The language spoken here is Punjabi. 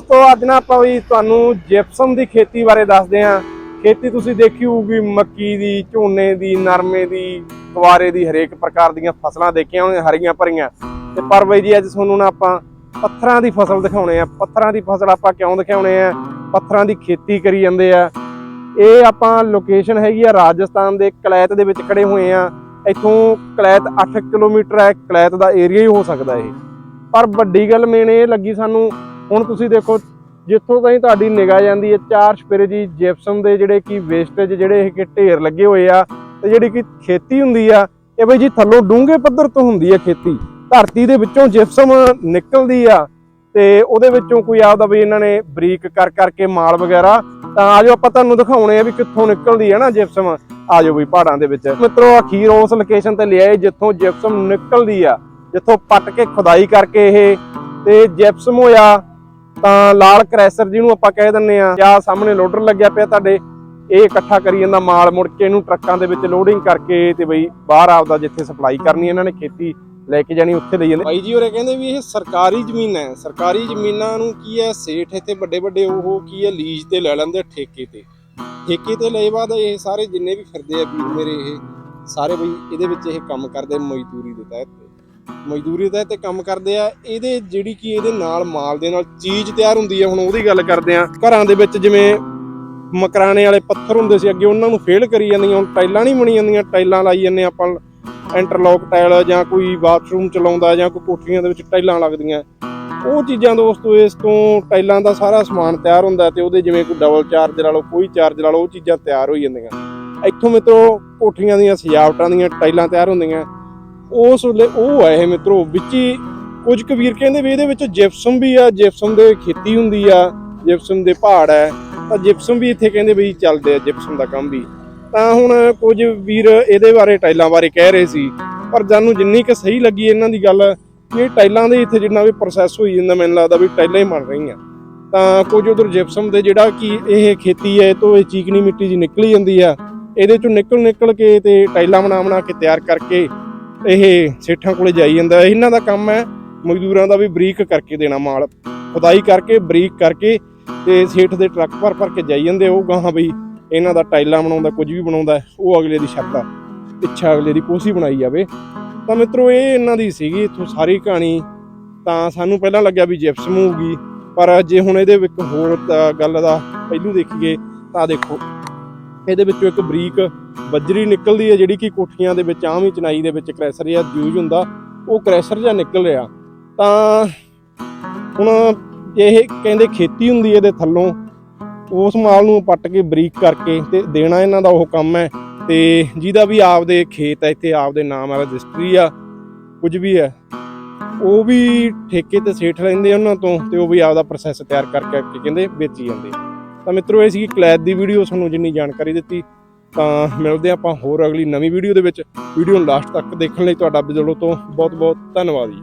ਦੋਸਤੋ, ਅੱਜ ਨਾ ਆਪਾਂ ਵੀ ਤੁਹਾਨੂੰ ਜਿਪਸਮ ਦੀ ਖੇਤੀ ਬਾਰੇ ਦੱਸਦੇ ਹਾਂ। ਖੇਤੀ ਤੁਸੀਂ ਦੇਖੀ ਹੋਊਗੀ, ਮੱਕੀ ਦੀ, ਝੋਨੇ ਦੀ, ਨਰਮੇ ਦੀ, ਕੁਆਰੇ ਦੀ, ਹਰੇਕ ਪ੍ਰਕਾਰ ਦੀਆਂ ਫਸਲਾਂ ਦੇਖੀਆਂ ਹੋਣਗੀਆਂ ਹਰੀਆਂ ਭਰੀਆਂ। ਤੇ ਪਰ ਬਈ ਜੀ, ਅੱਜ ਤੁਹਾਨੂੰ ਨਾ ਆਪਾਂ ਪੱਥਰਾਂ ਦੀ ਫਸਲ ਦਿਖਾਉਣੇ ਆ। ਪੱਥਰਾਂ ਦੀ ਫਸਲ ਆਪਾਂ ਕਿਉਂ ਦਿਖਾਉਣੇ ਆ? ਪੱਥਰਾਂ ਦੀ ਖੇਤੀ ਕਰੀ ਜਾਂਦੇ ਆ। ਇਹ ਆਪਾਂ ਲੋਕੇਸ਼ਨ ਹੈਗੀ ਆ ਰਾਜਸਥਾਨ ਦੇ, ਕਲੈਤ ਦੇ ਵਿੱਚ ਖੜੇ ਹੋਏ ਆ। ਇੱਥੋਂ ਕਲੈਤ 8 ਕਿਲੋਮੀਟਰ ਹੈ, ਕਲੈਤ ਦਾ ਏਰੀਆ ਹੀ ਹੋ ਸਕਦਾ ਇਹ। ਪਰ ਵੱਡੀ ਗੱਲ ਮੇਨ ਇਹ ਲੱਗੀ ਸਾਨੂੰ ਹੁਣ ਤੁਸੀਂ ਦੇਖੋ, ਜਿੱਥੋਂ ਤਾਈਂ ਤੁਹਾਡੀ ਨਿਗਾਹ ਜਾਂਦੀ ਹੈ, ਚਾਰ ਛਪੇਰੇ ਜੀ ਜਿਪਸਮ ਦੇ ਜਿਹੜੇ ਕੀ ਵੇਸਟੇਜ ਜਿਹੜੇ ਇਹ ਕਿ ਢੇਰ ਲੱਗੇ ਹੋਏ ਆ, ਤੇ ਜਿਹੜੀ ਕਿ ਖੇਤੀ ਹੁੰਦੀ ਆ, ਇਹ ਬਈ ਜੀ ਥੱਲੋਂ ਡੂੰਘੇ ਪੱਧਰ ਤੋਂ ਹੁੰਦੀ ਆ ਖੇਤੀ। ਧਰਤੀ ਦੇ ਵਿੱਚੋਂ ਜਿਪਸਮ ਨਿਕਲਦੀ ਆ, ਤੇ ਉਹਦੇ ਵਿੱਚੋਂ ਕੋਈ ਆਪਦਾ ਵੀ ਇਹਨਾਂ ਨੇ ਬਰੀਕ ਕਰ ਕਰਕੇ ਮਾਲ ਵਗੈਰਾ, ਤਾਂ ਆਜੋ ਆਪਾਂ ਤੁਹਾਨੂੰ ਦਿਖਾਉਣੇ ਆ ਵੀ ਕਿੱਥੋਂ ਨਿਕਲਦੀ ਆ ਨਾ ਜਿਪਸਮ। ਆਜੋ ਵੀ ਪਹਾੜਾਂ ਦੇ ਵਿੱਚ। ਮਿੱਤਰੋ ਅਖੀਰ ਉਸ ਲੋਕੇਸ਼ਨ ਤੇ ਲਿਆਏ ਜਿੱਥੋਂ ਜਿਪਸਮ ਨਿਕਲਦੀ ਆ, ਜਿੱਥੋਂ ਪੱਟ ਕੇ ਖੁਦਾਈ ਕਰਕੇ ਇਹ, ਤੇ ਜਿਪਸਮ ਹੋਇਆ ਤਾਂ ਲਾਲ ਕ੍ਰੈਸ਼ਰ ਜਿਹਨੂੰ ਆਪਾਂ ਕਹਿ ਦਿੰਨੇ ਆ ਜਾਂ ਸਾਹਮਣੇ ਲੋਡਰ ਲੱਗਿਆ ਪਿਆ ਤੁਹਾਡੇ, ਇਹ ਇਕੱਠਾ ਕਰੀ ਜਾਂਦਾ ਮਾਲ ਮੁੜ ਕੇ ਇਹਨੂੰ ਟਰੱਕਾਂ ਦੇ ਵਿੱਚ ਲੋਡਿੰਗ ਕਰਕੇ ਤੇ ਬਈ ਬਾਹਰ ਆਪਦਾ ਜਿੱਥੇ ਸਪਲਾਈ ਕਰਨੀ ਇਹਨਾਂ ਨੇ ਖੇਤੀ ਲੈ ਕੇ ਜਾਣੀ, ਉੱਥੇ ਲਈ ਜਾਂਦੇ। ਬਾਈ ਜੀ ਹੋਰੇ ਕਹਿੰਦੇ ਵੀ ਇਹ ਸਰਕਾਰੀ ਜ਼ਮੀਨ ਹੈ। ਸਰਕਾਰੀ ਜ਼ਮੀਨਾਂ ਨੂੰ ਕੀ ਹੈ? ਸੇਠ ਇੱਥੇ ਵੱਡੇ ਵੱਡੇ ਉਹ ਕੀ ਹੈ? ਲੀਜ਼ ਤੇ ਲੈ ਲੈਂਦੇ ਆ ਠੇਕੇ ਤੇ। ਠੇਕੇ ਤੇ ਲਏ ਬਾਅਦ ਇਹ ਸਾਰੇ ਜਿੰਨੇ ਵੀ ਫਿਰਦੇ ਆ ਵੀਰ ਮੇਰੇ ਇਹ, ਸਾਰੇ ਬਈ ਇਹਦੇ ਵਿੱਚ ਇਹ ਕੰਮ ਕਰਦੇ ਮਜ਼ਦੂਰੀ ਦੇ ਤਹਿਤ। ਮਜ਼ਦੂਰੀ ਦਾ ਤੇ ਕੰਮ ਕਰਦੇ ਆ, ਇਹਦੇ ਜਿਹੜੀ ਕਿ ਇਹਦੇ ਨਾਲ ਮਾਲ ਦੇ ਨਾਲ ਚੀਜ਼ ਤਿਆਰ ਹੁੰਦੀ ਹੈ ਹੁਣ ਉਹਦੀ ਗੱਲ ਕਰਦੇ ਆ, ਘਰਾਂ ਦੇ ਵਿੱਚ ਜਿਵੇਂ ਮਕਰਾਣੇ ਵਾਲੇ ਪੱਥਰ ਹੁੰਦੇ ਸੀ ਅੱਗੇ, ਉਹਨਾਂ ਨੂੰ ਫੇਲ ਕਰੀ ਜਾਂਦੀਆਂ, ਹੁਣ ਟਾਈਲਾਂ ਨਹੀਂ ਬਣੀ ਜਾਂਦੀਆਂ, ਟਾਈਲਾਂ ਲਾਈ ਜਾਂਦੇ ਆਪਾਂ ਇੰਟਰਲੌਕ ਟਾਈਲ ਜਾਂ ਕੋਈ ਬਾਥਰੂਮ ਚਲਾਉਂਦਾ ਜਾਂ ਕੋਈ ਕੋਠੀਆਂ ਦੇ ਵਿੱਚ ਟਾਈਲਾਂ ਲੱਗਦੀਆਂ। ਉਹ ਚੀਜ਼ਾਂ ਦੋਸਤੋ, ਇਸ ਤੋਂ ਟਾਈਲਾਂ ਦਾ ਸਾਰਾ ਸਮਾਨ ਤਿਆਰ ਹੁੰਦਾ ਤੇ ਉਹਦੇ ਜਿਵੇਂ ਕੋਈ ਡਬਲ ਚਾਰਜਰ ਲਾ ਲਓ, ਕੋਈ ਚਾਰਜਰ ਲਾ ਲਓ, ਉਹ ਚੀਜ਼ਾਂ ਤਿਆਰ ਹੋ ਜਾਂਦੀਆਂ। ਇੱਥੋਂ ਮਿੱਤਰੋ, ਕੋਠੀਆਂ ਦੀਆਂ ਸਜਾਵਟਾਂ ਦੀਆਂ ਟਾਈਲਾਂ ਤਿਆਰ ਹੁੰਦੀਆਂ। ਉਸ ਵੇਲੇ ਉਹ ਹੈ ਇਹ ਮਿੱਤਰੋ, ਵਿੱਚ ਹੀ ਕੁਝ ਕੁ ਵੀਰ ਕਹਿੰਦੇ ਵੀ ਇਹਦੇ ਵਿੱਚ ਜਿਪਸਮ ਵੀ ਆ, ਜਿਪਸਮ ਦੇ ਖੇਤੀ ਹੁੰਦੀ ਆ, ਜਿਪਸਮ ਦੇ ਪਹਾੜ ਹੈ ਤਾਂ ਜਿਪਸਮ ਵੀ ਇੱਥੇ ਕਹਿੰਦੇ ਵੀ ਚੱਲਦੇ ਆ, ਜਿਪਸਮ ਦਾ ਕੰਮ ਵੀ। ਤਾਂ ਹੁਣ ਕੁਝ ਵੀਰ ਇਹਦੇ ਬਾਰੇ ਟਾਈਲਾਂ ਬਾਰੇ ਕਹਿ ਰਹੇ ਸੀ, ਪਰ ਜਾਨੂੰ ਜਿੰਨੀ ਕਿ ਸਹੀ ਲੱਗੀ ਇਹਨਾਂ ਦੀ ਗੱਲ ਕਿ ਇਹ ਟਾਈਲਾਂ ਦੇ ਇੱਥੇ ਜਿੰਨਾ ਵੀ ਪ੍ਰੋਸੈਸ ਹੋਈ ਜਾਂਦਾ, ਮੈਨੂੰ ਲੱਗਦਾ ਵੀ ਟਾਈਲਾਂ ਹੀ ਬਣ ਰਹੀਆਂ। ਤਾਂ ਕੁਝ ਉਧਰ ਜਿਪਸਮ ਦੇ ਜਿਹੜਾ ਕਿ ਇਹ ਖੇਤੀ ਹੈ, ਇਹ ਤੋਂ ਇਹ ਚੀਕਣੀ ਮਿੱਟੀ ਜੀ ਨਿਕਲੀ ਜਾਂਦੀ ਆ, ਇਹਦੇ ਚੋਂ ਨਿਕਲ ਨਿਕਲ ਕੇ ਤੇ ਟਾਈਲਾਂ ਬਣਾ ਬਣਾ ਕੇ ਤਿਆਰ ਕਰਕੇ ਇਹ ਸੇਠਾਂ ਕੋਲੇ ਜਾਈ ਜਾਂਦਾ ਇਹਨਾਂ ਦਾ ਕੰਮ ਹੈ ਮਜ਼ਦੂਰਾਂ ਦਾ ਵੀ ਬਰੀਕ ਕਰਕੇ ਦੇਣਾ ਮਾਲ। ਖੁਦਾਈ ਕਰਕੇ, ਬਰੀਕ ਕਰਕੇ ਤੇ ਸੇਠ ਦੇ ਟਰੱਕ ਭਰ ਭਰ ਕੇ ਜਾਈ ਜਾਂਦੇ ਉਹ ਗਾਹਾਂ ਬਈ ਇਹਨਾਂ ਦਾ ਟਾਈਲਾਂ ਬਣਾਉਂਦਾ, ਕੁਝ ਵੀ ਬਣਾਉਂਦਾ ਉਹ ਅਗਲੇ ਦੀ ਸ਼ਰਤ ਇੱਛਾ ਅਗਲੇ ਦੀ ਕੋਸੀ ਬਣਾਈ ਜਾਵੇ। ਤਾਂ ਮਿੱਤਰੋ, ਇਹ ਇਹਨਾਂ ਦੀ ਸੀਗੀ ਇੱਥੋਂ ਸਾਰੀ ਕਹਾਣੀ। ਤਾਂ ਸਾਨੂੰ ਪਹਿਲਾਂ ਲੱਗਿਆ ਵੀ ਜਿਪਸਮ ਹੋਊਗੀ ਪਰ ਜੇ ਹੁਣ ਇਹਦੇ ਵਿੱਚ ਹੋਰ ਗੱਲ ਦਾ ਪਹਿਲੂ ਦੇਖੀਏ, ਤਾਂ ਦੇਖੋ। ਇਹਦੇ ਵਿੱਚੋਂ ਇੱਕ ਬਰੀਕ ਬੱਜਰੀ ਨਿਕਲਦੀ ਹੈ, ਜਿਹੜੀ ਕਿ ਕੋਠੀਆਂ ਦੇ ਵਿੱਚ, ਆਮ ਹੀ ਚਨਾਈ ਦੇ ਵਿੱਚ ਕ੍ਰੈਸ਼ਰ ਜਾਂ ਯੂਜ਼ ਹੁੰਦਾ, ਉਹ ਕ੍ਰੈਸ਼ਰ ਜਾਂ ਨਿਕਲ ਰਿਹਾ। ਤਾਂ ਹੁਣ ਇਹ ਕਹਿੰਦੇ ਖੇਤੀ ਹੁੰਦੀ ਹੈ ਇਹਦੇ ਥੱਲੋਂ। ਉਸ ਮਾਲ ਨੂੰ ਪੱਟ ਕੇ ਬਰੀਕ ਕਰਕੇ ਤੇ ਦੇਣਾ ਇਹਨਾਂ ਦਾ ਉਹ ਕੰਮ ਹੈ ਤੇ ਜਿਹਦਾ ਵੀ ਆਪਦੇ ਖੇਤ ਹੈ, ਇੱਥੇ ਆਪਦੇ ਨਾਮ ਆ ਰਜਿਸਟਰੀ ਆ, ਕੁਝ ਵੀ ਹੈ। ਉਹ ਵੀ ਠੇਕੇ ਤੇ ਸੇਠ ਲੈਂਦੇ ਉਹਨਾਂ ਤੋਂ ਤੇ ਉਹ ਵੀ ਆਪਦਾ ਪ੍ਰੋਸੈਸ ਤਿਆਰ ਕਰਕੇ ਕਹਿੰਦੇ ਵੇਚੀ ਜਾਂਦੇ ਤਾਂ ਮਿੱਤਰੋ ਇਹ ਸੀ ਕਲੈਦ ਦੀ ਵੀਡੀਓ ਤੁਹਾਨੂੰ ਜਿੰਨੀ ਜਾਣਕਾਰੀ ਦਿੱਤੀ, ਤਾਂ ਮਿਲਦੇ ਆਪਾਂ ਹੋਰ ਅਗਲੀ ਨਵੀਂ ਵੀਡੀਓ ਦੇ ਵਿੱਚ। ਵੀਡੀਓ ਨੂੰ ਲਾਸਟ ਤੱਕ ਦੇਖਣ ਲਈ ਤੁਹਾਡਾ ਦਿਲੋਂ ਤੋਂ ਬਹੁਤ ਬਹੁਤ ਧੰਨਵਾਦ ਜੀ।